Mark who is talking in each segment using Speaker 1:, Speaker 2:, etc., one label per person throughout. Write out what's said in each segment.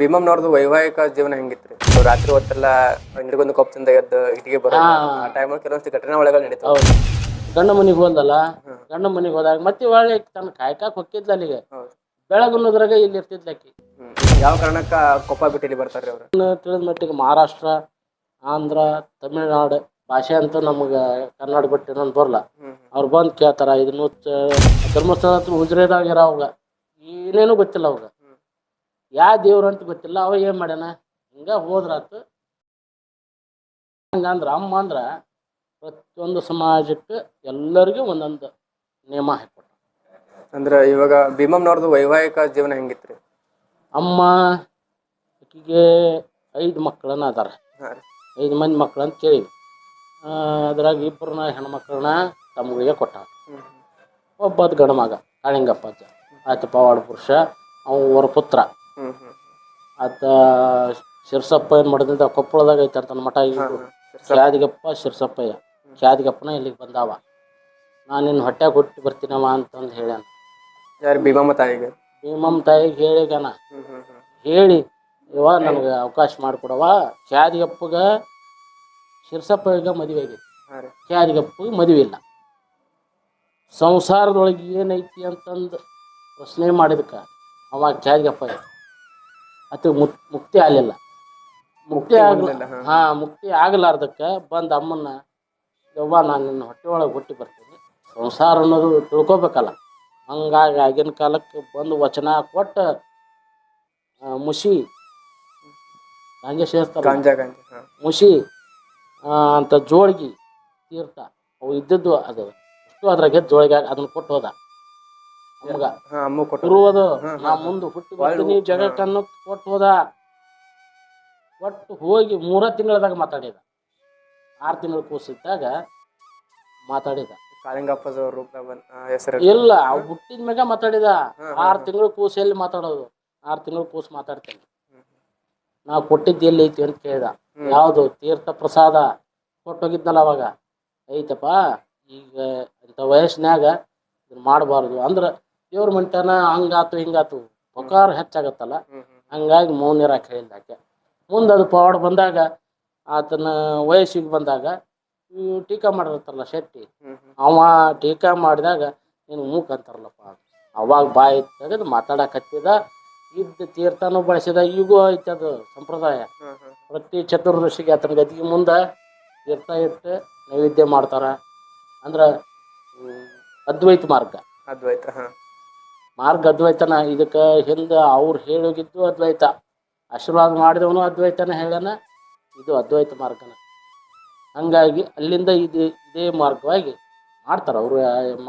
Speaker 1: ಭೀಮಮ್ನವ್ರದ್ದು ವೈವಾಹಿಕ ಜೀವನ ಹೆಂಗಿತ್ರಿ? ಅವ್ರು ರಾತ್ರಿ ಹೊತ್ತೆಲ್ಲ ಹಿಡ್ಕೊಂಡು ಕೊಪ್ಪದಿಂದ ಎದ್ದು ಇಟ್ಟಿಗೆ ಬರೋ ಆ ಟೈಮಲ್ಲಿ ಕೆಲವೊಂದು ಘಟನೆ ಒಳಗಡೆ ನಡೀತಾವ.
Speaker 2: ಹೌದು. ಗಂಡ ಮನಿಗೆ ಹೋದಲ್ಲ ಗಂಡ ಮನಿಗೆ ಹೋದಾಗ ಮತ್ತೆ ಒಳ್ಳೆ ತನ್ನ ಕಾಯ್ಕಾಕ್ ಹೊಕ್ಕಿದ್ಲ ಅಲ್ಲಿಗೆ. ಬೆಳಗುನ್ನದ್ರಾಗ ಇಲ್ಲಿ ಇರ್ತಿದ್ಲ ಆಕಿ.
Speaker 1: ಯಾವ ಕಾರಣಕ್ಕ ಕೊಪ್ಪ ಬಿಟ್ಟು ಇಲ್ಲಿ ಬರ್ತಾರ್ರಿ ಅವ್ರು?
Speaker 2: ತಿಳಿದ ಮಟ್ಟಿಗೆ ಮಹಾರಾಷ್ಟ್ರ ಆಂಧ್ರ ತಮಿಳ್ನಾಡು ಭಾಷೆ ಅಂತ ನಮಗೆ ಕನ್ನಡ ಬಿಟ್ಟು ಇನ್ನೊಂದು ಬರಲ್ಲ ಅವ್ರು ಬಂದು ಕೇಳ್ತಾರ ಇದನ್ನು ಧರ್ಮಸ್ಥಳ ಹತ್ರ ಉಜ್ರೇದಾಗ ಇರೋ ಅವಾಗ. ಏನೇನು ಗೊತ್ತಿಲ್ಲ ಅವಾಗ. ಯಾ ದೇವ್ರು ಅಂತ ಗೊತ್ತಿಲ್ಲ ಅವ ಏನು ಮಾಡ್ಯಾನ? ಹಿಂಗ ಹೋದ್ರಾತು ಹಂಗಂದ್ರ ಅಮ್ಮ ಅಂದ್ರ ಪ್ರತಿಯೊಂದು ಸಮಾಜಕ್ಕೆ ಎಲ್ಲರಿಗೂ ಒಂದೊಂದು ನಿಯಮ ಹಾಕ್ಕೊಟ್ಟ
Speaker 1: ಅಂದ್ರ ಇವಾಗ ಭೀಮಮ್ನವ್ರದ್ದು ವೈವಾಹಿಕ ಜೀವನ ಹೆಂಗಿತ್ರಿ?
Speaker 2: ಅಮ್ಮ ಆಕಿಗೆ ಐದು ಮಕ್ಕಳನ್ನ ಅದಾರ. ಐದು ಮಂದಿ ಮಕ್ಳು ಅಂತ ಕೇಳಿವಿ ಅದ್ರಾಗ ಇಬ್ಬರನ್ನ ಹೆಣ್ಮಕ್ಳನ್ನ ತಮ್ಮಗಳಿಗೆ ಕೊಟ್ಟ ಒಬ್ಬದ್ ಗಂಡ ಮಗ ಕಾಳಿಂಗಪ್ಪ ಪವಾಡ ಪುರುಷ ಅವರ ಪುತ್ರ.
Speaker 1: ಹ್ಮ್ ಹ್ಮ್
Speaker 2: ಆತ ಶಿರ್ಸಪ್ಪ ಏನು ಮಾಡಿದ ಕೊಪ್ಪಳದಾಗ ಐತೆ ಅಂತ ಮಠ ಈಗ. ಕ್ಯಾದಿಗಪ್ಪ ಶಿರ್ಸಪ್ಪಯ್ಯ ಕ್ಯಾದಿಗಪ್ಪನ ಇಲ್ಲಿಗೆ ಬಂದಾವ. ನಾನು ನಿನ್ನ ಹೊಟ್ಟೆ ಕೊಟ್ಟು ಬರ್ತೀನವ ಅಂತಂದು ಹೇಳ್ಯಾನ.
Speaker 1: ಯಾರು ಭೀಮಮ್ಮ ತಾಯಿಗೆ?
Speaker 2: ಭೀಮಮ್ಮ ತಾಯಿಗೆ ಹೇಳಿಗನ
Speaker 1: ಹ್ಮ್ ಹ್ಮ್ ಹ್ಮ್.
Speaker 2: ಹೇಳಿ ಇವ ನನಗೆ ಅವಕಾಶ ಮಾಡಿಕೊಡವ ಖ್ಯಾದಿಗಪ್ಪಗ ಶಿರ್ಸಪ್ಪಗೆ ಮದುವೆ ಆಗೈತಿ.
Speaker 1: ಹಾ ರೀ.
Speaker 2: ಕ್ಯಾದಿಗಪ್ಪಗೆ ಮದುವೆ ಇಲ್ಲ. ಸಂಸಾರದೊಳಗೆ ಏನೈತಿ ಅಂತಂದು ಪ್ರಶ್ನೆ ಮಾಡಿದಕ್ಕೆ ಅವ ಕ್ಯಾದಿಗಪ್ಪ ಮುಕ್ ಮುಕ್ತಿ ಆಗಲಿಲ್ಲ. ಮುಕ್ತಿ
Speaker 1: ಆಗಲಿಲ್ಲ ಹಾ.
Speaker 2: ಮುಕ್ತಿ ಆಗಲಾರ್ದಕ್ಕೆ ಬಂದು ಅಮ್ಮನ್ನ ಯವ್ವ ನಾನು ನಿನ್ನ ಹೊಟ್ಟೆ ಒಳಗೆ ಹುಟ್ಟಿ ಬರ್ತೀನಿ. ಸಂಸಾರ ಅನ್ನೋದು ತಿಳ್ಕೊಬೇಕಲ್ಲ. ಹಂಗಾಗಿ ಆಗಿನ ಕಾಲಕ್ಕೆ ಬಂದು ವಚನ ಕೊಟ್ಟು ಮುಸಿ ಸೇರ್ತಾರ
Speaker 1: ಗಾಂಜಾ ಹಾ.
Speaker 2: ಮುಷಿ ಅಂತ ಜೋಳ್ಗಿ ತೀರ್ಥ ಅವು ಇದ್ದದ್ದು ಅದು. ಅಷ್ಟು ಅದ್ರಾಗೆ ಜೋಳಿಗೆ ಅದನ್ನ ಕೊಟ್ಟು ಹೋದ. ನಮ್ಗ
Speaker 1: ಅಮ್ಮ ಕೊಟ್ಟು.
Speaker 2: ನಾ ಮುಂದೆ ಹುಟ್ಟಿ ಬರ್ತೀನಿ ಜಗಕ್ಕನ್ನು ಕೊಟ್ಟು ಹೋದ. ಒಟ್ಟು ಹೋಗಿ ಮೂರ ತಿಂಗಳದಾಗ ಮಾತಾಡಿದ. ಆರು ತಿಂಗಳ ಕೂಸಿದ್ದಾಗ ಮಾತಾಡಿದ.
Speaker 1: ಹೆಸರು
Speaker 2: ಇಲ್ಲ ಅವ್ ಹುಟ್ಟಿದ ಮ್ಯಾಗ ಮಾತಾಡಿದ. ಆರ್ ತಿಂಗಳ ಕೂಸು ಎಲ್ಲಿ ಮಾತಾಡೋದು. ಆರ್ ತಿಂಗಳ ಕೂಸು ಮಾತಾಡ್ತೇನೆ. ನಾವು ಕೊಟ್ಟಿದ್ದು ಎಲ್ಲಿ ಐತಿ ಅಂತ ಕೇಳಿದ. ಯಾವುದು ತೀರ್ಥ ಪ್ರಸಾದ ಕೊಟ್ಟೋಗಿದ್ನಲ್ಲ ಅವಾಗ. ಐತಪ್ಪ ಈಗ ಇಂಥ ವಯಸ್ಸಿನಾಗ ಇದನ್ನ ಮಾಡಬಾರ್ದು. ಅಂದ್ರೆ ದೇವ್ರ ಮಂಟನ ಹಂಗಾತು ಹಿಂಗಾತು. ಪಕಾರ ಹೆಚ್ಚಾಗತ್ತಲ್ಲ. ಹಂಗಾಗಿ ಮೌನ ಇರಾಕ ಹೇಳಿದ ಆಕೆ. ಮುಂದೆ ಅದು ಪವಾಡ ಬಂದಾಗ ಆತನ ವಯಸ್ಸಿಗೆ ಬಂದಾಗ ಇವ್ ಟೀಕಾ ಮಾಡಿರ್ತಾರಲ್ಲ ಶೆಟ್ಟಿ ಅವ ಟೀಕಾ ಮಾಡಿದಾಗ ನೀನು ಮೂಕ್ ಅಂತಾರಲ್ಲಪ್ಪ. ಅವಾಗ ಬಾಯಿ ತೆಗೆದು ಮಾತಾಡಕತ್ತಿದ ಇದ್ದ ತೀರ್ಥನೂ ಬಳಸಿದ ಈಗೂ ಐತೆ ಅದು ಸಂಪ್ರದಾಯ. ಪ್ರತಿ ಚತುರ್ದಶಿಗೆ ಆತನ ಗದಿಗೆ ಮುಂದೆ ತೀರ್ಥ ಇಟ್ಟು ನೈವೇದ್ಯ ಮಾಡ್ತಾರ. ಅಂದ್ರೆ ಅದ್ವೈತ ಮಾರ್ಗ.
Speaker 1: ಅದ್ವೈತ
Speaker 2: ಮಾರ್ಗ ಅದ್ವೈತನ. ಇದಕ್ಕೆ ಹಿಂದೆ ಅವ್ರು ಹೇಳೋಗಿದ್ದು ಅದ್ವೈತ. ಆಶೀರ್ವಾದ ಮಾಡಿದವನು ಅದ್ವೈತನ ಹೇಳ್ಯಾನ ಇದು ಅದ್ವೈತ ಮಾರ್ಗನ. ಹಂಗಾಗಿ ಅಲ್ಲಿಂದ ಇದು ಇದೇ ಮಾರ್ಗವಾಗಿ ಮಾಡ್ತಾರೆ ಅವರು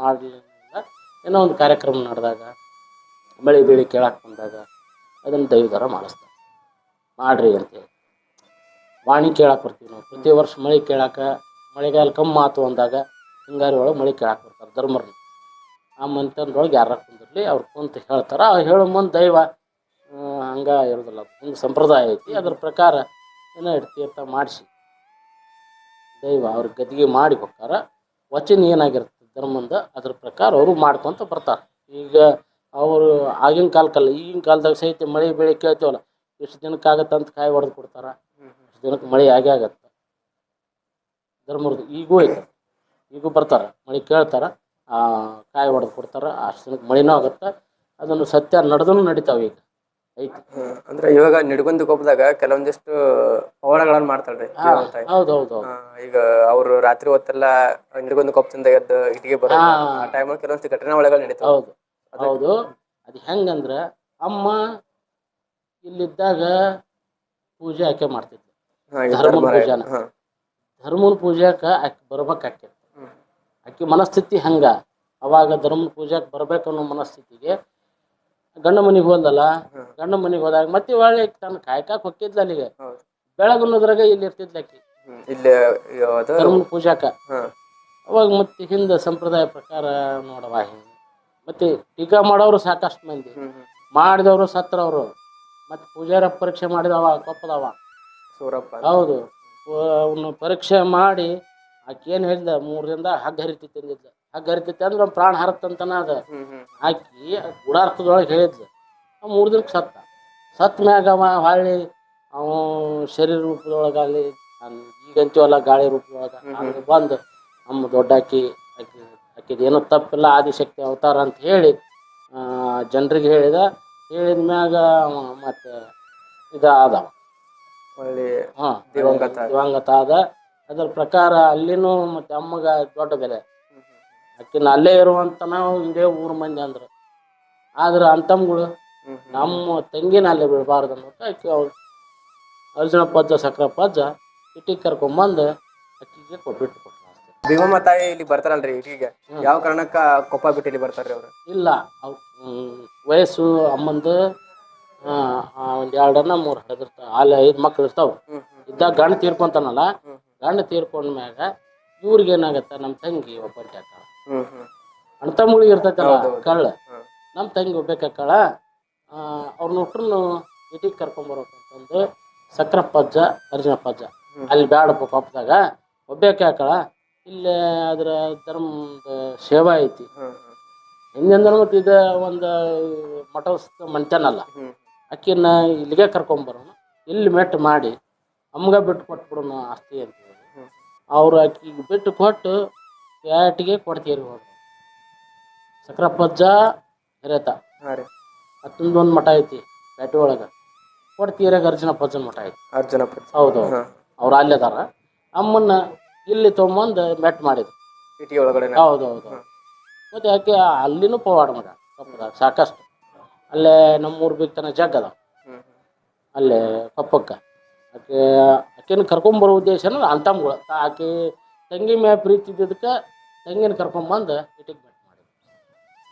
Speaker 2: ಮಾಡಲಿಲ್ಲ. ಏನೋ ಒಂದು ಕಾರ್ಯಕ್ರಮ ನಡೆದಾಗ ಮಳೆ ಬೆಳೆ ಕೇಳಕ್ಕೆ ಬಂದಾಗ ಅದನ್ನು ದೈವದರ ಮಾಡಿಸ್ತಾರೆ. ಮಾಡ್ರಿ ಅಂತೇಳಿ ವಾಣಿ ಕೇಳಕ್ಕೆ ಬರ್ತೀವಿ ನಾವು. ಪ್ರತಿ ವರ್ಷ ಮಳೆ ಕೇಳಕ್ಕೆ ಮಳೆಗಾಲ ಕಮ್ಮಿ ಆತು ಅಂದಾಗ ಹಿಂಗಾರಿ ಒಳಗೆ ಮಳೆ ಕೇಳಕ್ಕೆ ಬರ್ತಾರೆ ಧರ್ಮರ್ನ ಆ ಮಂತ್ರದೊಳಗೆ ಯಾರ ಕುಂದಿರಲಿ ಅವ್ರು ಕುಂತ ಹೇಳ್ತಾರೆ. ಆ ಹೇಳೋ ಮುಂದೆ ದೈವ ಹಂಗೆ ಇರೋದಿಲ್ಲ. ಒಂದು ಸಂಪ್ರದಾಯ ಐತಿ. ಅದ್ರ ಪ್ರಕಾರ ಏನೋ ಅಂತ ಮಾಡಿಸಿ. ದೈವ ಅವ್ರ ಗದ್ದಿಗೆ ಮಾಡಿ ಹೋಗ್ತಾರೆ ವಚನ ಏನಾಗಿರ್ತದೆ ಧರ್ಮದ ಅದ್ರ ಪ್ರಕಾರ ಅವರು ಮಾಡ್ಕೊತ ಬರ್ತಾರೆ. ಈಗ ಅವರು ಆಗಿನ ಕಾಲಕ್ಕಲ್ಲ ಈಗಿನ ಕಾಲದಾಗ ಸಹಿತ ಮಳೆ ಬೆಳೆ ಕೇಳ್ತೀವಲ್ಲ ಎಷ್ಟು ದಿನಕ್ಕೆ ಆಗತ್ತೆ ಅಂತ ಕಾಯಿ ಹೊಡೆದು ಕೊಡ್ತಾರ. ಎಷ್ಟು ದಿನಕ್ಕೆ ಮಳೆ ಆಗೇ ಆಗತ್ತೆ. ಧರ್ಮದ ಈಗೂ ಐತೆ. ಈಗೂ ಬರ್ತಾರೆ ಮಳೆ ಕೇಳ್ತಾರ. ಕಾಯಿ ಹೊಡೆದು ಕೊಡ್ತಾರ ಅಷ್ಟು ಮಳೆನೂ ಆಗುತ್ತೆ. ಅದನ್ನು ಸತ್ಯ ನಡೆದೂ ನಡೀತಾವೆ ಈಗ. ಐತಿ.
Speaker 1: ಅಂದ್ರೆ ಇವಾಗ ನಿಡ್ಗೊಂದು ಕೊಪ್ಪದಾಗ ಕೆಲವೊಂದಿಷ್ಟು ಪವಾಡಗಳನ್ನ ಮಾಡ್ತಾಳ್ರಿ
Speaker 2: ಹೌದು ಹೌದು
Speaker 1: ಈಗ ಅವರು ರಾತ್ರಿ ಹೊತ್ತೆಲ್ಲ ನಿಡ್ಗೊಂದು ಕೊಪ್ಪದಿಂದ ಎದ್ದು ಇಟ್ಟಿಗೆ ಬರೋದು
Speaker 2: ಹಾ.
Speaker 1: ಆ ಟೈಮಲ್ಲಿ ಕೆಲವೊಂದು ಘಟನೆ ಒಳಗಡೆ ನಡೀತಾವ.
Speaker 2: ಹೌದು. ಹೌದು. ಅದು ಹೆಂಗಂದ್ರೆ ಅಮ್ಮ ಇಲ್ಲಿದ್ದಾಗ ಪೂಜೆ ಆಕೆ ಮಾಡ್ತಿದ್ಲು. ಧರ್ಮ. ಪೂಜಾನ. ಧರ್ಮನ ಪೂಜಾಕ್ಕೆ ಆಕೆ ಬರ್ಬೇಕು ಆಕೆ ಮನಸ್ಥಿತಿ ಹಂಗ. ಅವಾಗ ಧರ್ಮ ಪೂಜಾಕ್ ಬರ್ಬೇಕು ಅನ್ನೋ ಮನಸ್ಥಿತಿಗೆ ಗಂಡ ಮನೆಗೆ ಹೋದಲ್ಲ. ಗಂಡ ಮನೆಗೆ ಹೋದಾಗ ಮತ್ತೆ ಒಳ್ಳೆ ತನ್ನ ಕಾಯ್ಕಾಕ್ ಹೊಕ್ಕಿದ್ಲ ಅಲ್ಲಿಗೆ. ಬೆಳಗುನ್ನದ್ರಾಗ ಇಲ್ಲಿ ಇರ್ತಿದ್ಲ ಆಕಿ.
Speaker 1: ಇಲ್ಲಿ
Speaker 2: ಧರ್ಮನ ಪೂಜಾಕ. ಅವಾಗ ಮತ್ತೆ ಹಿಂದೆ ಸಂಪ್ರದಾಯ ಪ್ರಕಾರ ನೋಡವ ಹಿಂಗೆ. ಮತ್ತೆ ಟೀಕಾ ಮಾಡೋರು ಸಾಕಷ್ಟು ಮಂದಿ. ಮಾಡಿದವರು ಸತ್ರವರು ಮತ್ತೆ ಪೂಜಾರ ಪರೀಕ್ಷೆ ಮಾಡಿದವ ಕೊಪ್ಪದವ.
Speaker 1: ಸೂರಪ್ಪ
Speaker 2: ಹೌದು. ಅವನು ಪರೀಕ್ಷೆ ಮಾಡಿ ಆಕೆ ಏನು ಹೇಳಿದ ಮೂರರಿಂದ ಹಗ್ಗ ಹರಿತೈತಿ ಅಂದಿದ್ದ ಹಗ್ಗ ಹರಿತೈತಿ ಅಂದ್ರೆ ಅವ್ನ್ ಪ್ರಾಣ ಹರತ್ತಂತನ ಅದ. ಆಕಿ ಗುಡಾರ್ಥದೊಳಗೆ ಹೇಳಿದ್ಲು. ಆ ಮೂರು ದಿನಕ್ಕೆ ಸತ್ತ. ಸತ್ ಮ್ಯಾಗ ಅವ ಹೊಳ್ಳಿ ಅವ ಶರೀರ ರೂಪದೊಳಗಾಗಲಿ ಈಗಂತೀವಲ್ಲ ಗಾಳಿ ರೂಪದೊಳಗ ಹಂಗೆ ಬಂದು ನಮ್ಮ ದೊಡ್ಡಾಕಿ ಆಕಿ ಆಕಿದ ಏನೋ ತಪ್ಪಿಲ್ಲ ಆದಿಶಕ್ತಿ ಅವತಾರ ಅಂತ ಹೇಳಿ ಜನರಿಗೆ ಹೇಳಿದ. ಹೇಳಿದ ಮ್ಯಾಗ ಅವ ಮತ್ತೆ ಇದು ಆದವ
Speaker 1: ಒಳ್ಳೆ
Speaker 2: ಹಾಂ
Speaker 1: ದಿವಂಗತ
Speaker 2: ದಿವಂಗತ ಆದ. ಅದ್ರ ಪ್ರಕಾರ ಅಲ್ಲಿನೂ ಮತ್ತೆ ಅಮ್ಮಗ ದೊಡ್ಡ ಬೆಲೆ. ಆಕಿನ ಅಲ್ಲೇ ಇರುವಂತ ನಾವು ಇದೇ ಊರ ಮಂದಿ ಅಂದ್ರ. ಆದ್ರೆ ಅಂತಮ್ಗಳು ನಮ್ಮ ತಂಗಿನ ಅಲ್ಲೇ ಬಿಡಬಾರ್ದು ಅನ್ನೋದು ಆಕೆ ಅವ್ರು ಅರ್ಜುನ ಪಜ್ಜ ಸಕ್ರ ಪಜ್ಜ ಇಟ್ಟಿಗೆ ಕರ್ಕೊಂಬಂದು ಅಕ್ಕಿಗೆ ಕೊಟ್ಬಿಟ್ಟು
Speaker 1: ಭೀಮಮ್ಮ ತಾಯಿ ಇಲ್ಲಿ ಬರ್ತಾರಲ್ರಿ ಇಟ್ಟಿಗೆ? ಯಾವ ಕಾರಣಕ್ಕ ಕೊಪ್ಪ ಬಿಟ್ಟು ಇಲ್ಲಿ ಬರ್ತಾರ್ರಿ ಅವ್ರು?
Speaker 2: ಇಲ್ಲ ಅವ್ ಹ್ಮ್, ವಯಸ್ಸು ಅಮ್ಮಂದು ಒಂದು ಎರಡನ್ನ ಮೂರು ಹಡದಿರ್ತಾವ ಅಲ್ಲಿ ಐದು ಮಕ್ಳು ಇರ್ತಾವ.
Speaker 1: ಹ್ಮ್
Speaker 2: ಇದ್ದಾಗ ಗಂಡ ತೀರ್ಕೊಂತಾನಲ್ಲ ಗಂಡ ತೀರ್ಕೊಂಡ ಮ್ಯಾಗ ಇವ್ರಿಗೆ ಏನಾಗತ್ತೆ? ನಮ್ಮ ತಂಗಿ
Speaker 1: ಒಬ್ಬಂಟಿ ಆಕಳ.
Speaker 2: ಅಣ್ಣ ತಮ್ಮಗಳಿಗೆ ಇರ್ತೈತಲ್ಲ ಕಳ್ಳ. ನಮ್ಮ ತಂಗಿ ಒಬ್ಬಕ್ಕೆ ಹಾಕಾಳ ಅವ್ರನ್ನ ಹುಟ್ರು ಇಟಿಗೆ ಕರ್ಕೊಂಬರ್ಬೇಕಂತಂದು ಸಕ್ರಪ್ಪಜ್ಜ ಅರ್ಜುನ
Speaker 1: ಪಜ್ಜ.
Speaker 2: ಅಲ್ಲಿ ಬ್ಯಾಡಪ್ಪ ಪಾಪದಾಗ. ಒಬ್ಬಕ್ಕೆ ಆಕಳ ಇಲ್ಲೇ ಅದ್ರ ಧರ್ಮದ ಸೇವಾ ಐತಿ.
Speaker 1: ಹಿಂದೆಂದ್ರ
Speaker 2: ಹಿಂದಿಂದ ಮತ್ತೆ ಇದು ಒಂದು ಮಠ
Speaker 1: ಮಂಚನಲ್ಲ.
Speaker 2: ಅಕ್ಕಿನ ಇಲ್ಲಿಗೆ ಕರ್ಕೊಂಬರೋಣ ಇಲ್ಲಿ ಮೆಟ್ಟು ಮಾಡಿ ಅಮ್ಗ ಬಿಟ್ಟು ಕೊಟ್ಬಿಡೋಣ ಆಸ್ತಿ ಅಂತ ಹೇಳಿ. ಅವ್ರು ಆಕಿಗೆ ಬಿಟ್ಟು ಕೊಟ್ಟು ಪ್ಯಾಟಿಗೆ ಕೊಡ್ತೀರಿ ಹೋದ್ರು ಸಕ್ರಪ್ಪಜ್ಜ ಹಿರೇತ
Speaker 1: ಹಾ ರೀ.
Speaker 2: ಒಂದು ಮಠ ಐತಿ ಪ್ಯಾಟಿ ಒಳಗೆ. ಕೊಡ್ತೀರಾಗ ಅರ್ಜುನ ಪಜ್ಜನ ಮಠ ಐತಿ.
Speaker 1: ಅರ್ಜುನ ಪಜ್ಜ
Speaker 2: ಹೌದು.
Speaker 1: ಅವ್ರು
Speaker 2: ಅವ್ರು ಅಲ್ಲೇದಾರ ಅಮ್ಮನ್ನ ಇಲ್ಲಿ ತೊಗೊಂಬಂದು ಮೆಟ್ ಮಾಡಿದ್ರು.
Speaker 1: ಸಿಟಿ ಒಳಗಡೆ
Speaker 2: ಹೌದು ಹೌದು. ಮತ್ತೆ ಆಕೆ ಅಲ್ಲಿನೂ ಪವಾಡ ಮಗ. ಕಪ್ಪದಾಗ ಸಾಕಷ್ಟು. ಅಲ್ಲೇ ನಮ್ಮೂರು ಬಿತ್ತನ ಜಗ್ ಅದ ಅಲ್ಲೇ ಕಪ್ಪಕ್ಕ. ಆಕೆ ಆಕೆನ ಕರ್ಕೊಂಬರೋ ಉದ್ದೇಶನ ಅಂತಮ್ಗಳು ಆಕೆ ತಂಗಿ ಮ್ಯಾ ಪ್ರೀತಿ ಇದ್ದಿದ್ದಕ್ಕೆ ತಂಗಿನ ಕರ್ಕೊಂಬಂದು ಇಟ್ಟಿಗೆ ಭೇಟಿ ಮಾಡಿದ್ರು.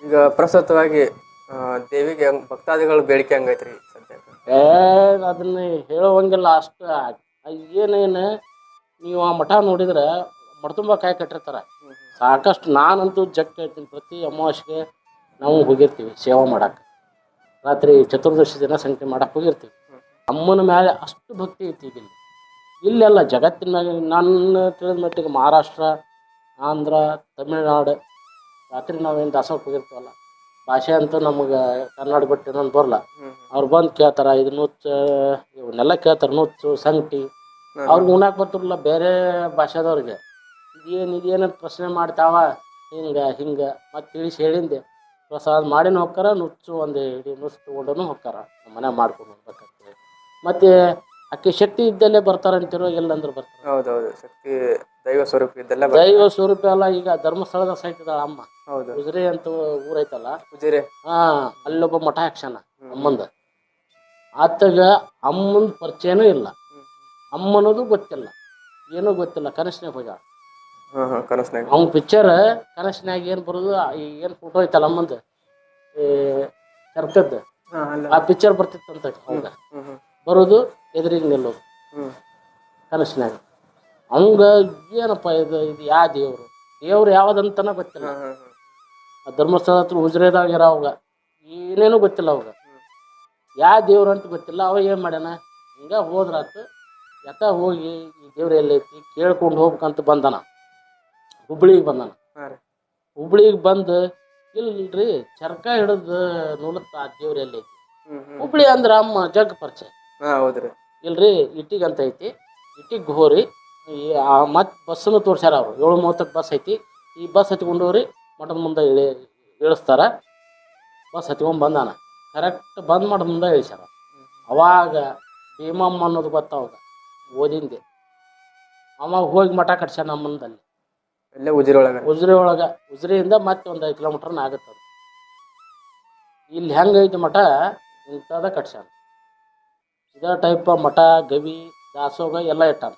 Speaker 1: ಈಗ ಪ್ರಸ್ತುತವಾಗಿ ಆ, ದೇವಿಗೆ ಹಂಗ್ ಭಕ್ತಾದಿಗಳ ಬೇಡಿಕೆ ಹಂಗೈತ್ರಿ ಸದ್ಯಕ್ಕೆ?
Speaker 2: ಏ ಅದನ್ನ ಹೇಳುವಂಗಿಲ್ಲ. ಅಷ್ಟು ಏನೇನು ನೀವು ಆ ಮಠ ನೋಡಿದ್ರೆ ಮಠ ತುಂಬ ಕಾಯಿ ಕಟ್ಟಿರ್ತಾರೆ. ಸಾಕಷ್ಟು ನಾನಂತೂ ಜಗ್ ಹೇಳ್ತೀನಿ ಪ್ರತಿ ಅಮಾವಾಸ್ಯೆಗೆ ನಾವು ಹೋಗಿರ್ತೀವಿ ಸೇವಾ ಮಾಡಕ್ಕೆ. ರಾತ್ರಿ ಚತುರ್ದಶಿ ದಿನ ಸಂಖ್ಯೆ ಮಾಡಕ್ಕೆ ಹೋಗಿರ್ತೀವಿ. ಅಮ್ಮನ ಮೇಲೆ ಅಷ್ಟು ಭಕ್ತಿ ಐತಿ ಈಗ ಇಲ್ಲಿ ಇಲ್ಲೆಲ್ಲ ಜಗತ್ತಿನ ಮೇಲೆ ನನ್ನ ತಿಳಿದ ಮಟ್ಟಿಗೆ ಮಹಾರಾಷ್ಟ್ರ ಆಂಧ್ರ ತಮಿಳ್ನಾಡು ರಾತ್ರಿ ನಾವೇನು ದಾಸೋಹಕ್ಕೆ ಹೋಗಿರ್ತೀವಲ್ಲ ಭಾಷೆ ಅಂತೂ ನಮಗೆ ಕನ್ನಡ ಬಿಟ್ಟು ಇನ್ನೊಂದು ಬರಲ್ಲ. ಅವ್ರು ಬಂದು ಕೇಳ್ತಾರೆ ಇದು ನುಚ್ಚು ಇವನ್ನೆಲ್ಲ ಕೇಳ್ತಾರೆ ನುಚ್ಚು ಸಂಗಟಿ ಅವ್ರಿಗೆ ಉಣ್ಣಾಕ್ ಬರ್ತಿರಲ್ಲ ಬೇರೆ ಭಾಷೆದವ್ರಿಗೆ. ಇದೇನು ಇದೇನಂತ ಪ್ರಶ್ನೆ ಮಾಡ್ತಾವ ಹಿಂಗೆ ಹಿಂಗೆ ಮತ್ತೆ ತಿಳಿಸಿ ಹೇಳಿಂದೆ. ಪ್ರಸಾದ ಮಾಡಿನ ಹೋಗ್ತಾರ ನುಚ್ಚು ಒಂದು ಇಡೀ ನುಚ್ಚು ತೊಗೊಂಡು ಹೋಗ್ತಾರ ನಮ್ಮ ಮನೆ ಮಾಡ್ಕೊಂಡು ಹೋಗ್ಬೇಕಂತೇಳಿ ಮತ್ತೆ ಅಕ್ಕಿ ಶಕ್ತಿ ಇದ್ದಲ್ಲೇ ಬರ್ತಾರಂತಿರೋ ಎಲ್ಲಂದ್ರೆ ಬರ್ತಾರೆ.
Speaker 1: ಹೌದೌದು ಶಕ್ತಿ ದೈವ ಸ್ವರೂಪ
Speaker 2: ದೈವ ಸ್ವರೂಪ ಅಲ್ಲ ಈಗ ಧರ್ಮಸ್ಥಳದ ಸಾಯ್ತಿದ್ದಾಳ ಅಮ್ಮ.
Speaker 1: ಹೌದು.
Speaker 2: ಉಜಿರೆ ಅಂತ ಊರೈತಲ್ಲ?
Speaker 1: ಉಜಿರೆ.
Speaker 2: ಹಾ ಅಲ್ಲೊಬ್ಬ ಮಠ ಹಾಕ್ಸಣ ಅಮ್ಮಂದ. ಆತಗ ಅಮ್ಮನ ಪರಿಚಯನೂ ಇಲ್ಲ. ಅಮ್ಮನದು ಗೊತ್ತಿಲ್ಲ. ಏನೂ ಗೊತ್ತಿಲ್ಲ ಕನಸಿನಾಗ ಹೋಗ್ಯಾಳ.
Speaker 1: ಕನಸ್ನಾಗ.
Speaker 2: ಅವ್ನ ಪಿಕ್ಚರ್ ಕನಸಿನಾಗ ಏನು ಬರೋದು ಏನು ಫೋಟೋ ಐತಲ್ಲ ಅಮ್ಮಂದ?
Speaker 1: ಅಲ್ಲ.
Speaker 2: ಆ ಪಿಕ್ಚರ್ ಬರ್ತಿತ್ತಂತ ಅವಂಗ. ಬರೋದು ಎದುರಿಗೆ ನಿಲ್ಲೋದು. ಕನಸಿನಾಗ. ಅವಂಗ ಏನಪ್ಪ ಇದು ಇದು ಯಾ ದೇವ್ರು? ದೇವ್ರು ಯಾವ್ದಂತನ ಗೊತ್ತಿಲ್ಲ. ಆ ಧರ್ಮಸ್ಥಳ ಹತ್ರ ಉಜ್ರೇದಾಗ ಇರೋ ಅವಾಗ. ಏನೇನು ಗೊತ್ತಿಲ್ಲ ಅವಾಗ. ಯಾ ದೇವ್ರು ಅಂತ ಗೊತ್ತಿಲ್ಲ ಅವ ಏನು ಮಾಡ್ಯಾನ? ಹಿಂಗ ಹೋದ್ರಾತು ಯಥ ಹೋಗಿ ಈ ದೇವ್ರ ಎಲ್ಲೈತಿ ಕೇಳ್ಕೊಂಡು ಹೋಗ್ಬೇಕಂತ ಬಂದನ. ಹುಬ್ಳಿಗೆ ಬಂದನ. ಹುಬ್ಳಿಗೆ ಬಂದು ಇಲ್ರಿ ಚರ್ಕ ಹಿಡಿದು ನೋಡುತ್ತ ಆ ದೇವ್ರ ಎಲ್ಲೈತಿ. ಹುಬ್ಳಿ ಅಂದ್ರೆ ಅಮ್ಮ ಜಗ್ ಪರಿಚಯ.
Speaker 1: ಹಾ ಹೌದ್ರಿ.
Speaker 2: ಇಲ್ರಿ ಇಟ್ಟಿಗೆ ಅಂತ ಐತಿ. ಇಟ್ಟಿಗೆ ಹೋರಿ. ಮತ್ತು ಬಸ್ಸನ್ನು ತೋರ್ಸ್ಯಾರ ಅವರು. ಏಳು ಮೂವತ್ತಕ್ಕೆ ಬಸ್ ಐತಿ. ಈ ಬಸ್ ಹತ್ಕೊಂಡು ಹೋಗ್ರಿ ಮಠದ ಮುಂದೆ ಇಳಿ ಇಳಿಸ್ತಾರ. ಬಸ್ ಹತ್ಕೊಂಡು ಬಂದಾನ. ಕರೆಕ್ಟ್ ಬಂದ್ ಮಠದ ಮುಂದೆ ಇಳಿಸ್ಯಾರ. ಅವಾಗ ಭೀಮಮ್ಮ ಅನ್ನೋದು ಗೊತ್ತಾವಾಗ ಓದಿಂದೆ. ಅವಾಗ ಹೋಗಿ ಮಠ ಕಟ್ಸ್ಯಾನ ನಮ್ಮಂದಲ್ಲಿ
Speaker 1: ಇಲ್ಲೇ ಉಜಿರಿ ಒಳಗ
Speaker 2: ಉಜ್ರಿ ಒಳಗೆ ಉಜ್ರಿಯಿಂದ ಮತ್ತೆ ಒಂದು ಐದು ಕಿಲೋಮೀಟ್ರನ್ನ ಆಗುತ್ತೆ ಅದು ಇಲ್ಲಿ ಹೆಂಗೈತಿ ಮಠ? ಇಂಥದ ಕಟ್ಸ್ಯಾನ. ಇದೇ ಟೈಪ್ ಮಠ ಗವಿ ದಾಸೋಗ ಎಲ್ಲ ಇಟ್ಟಾನ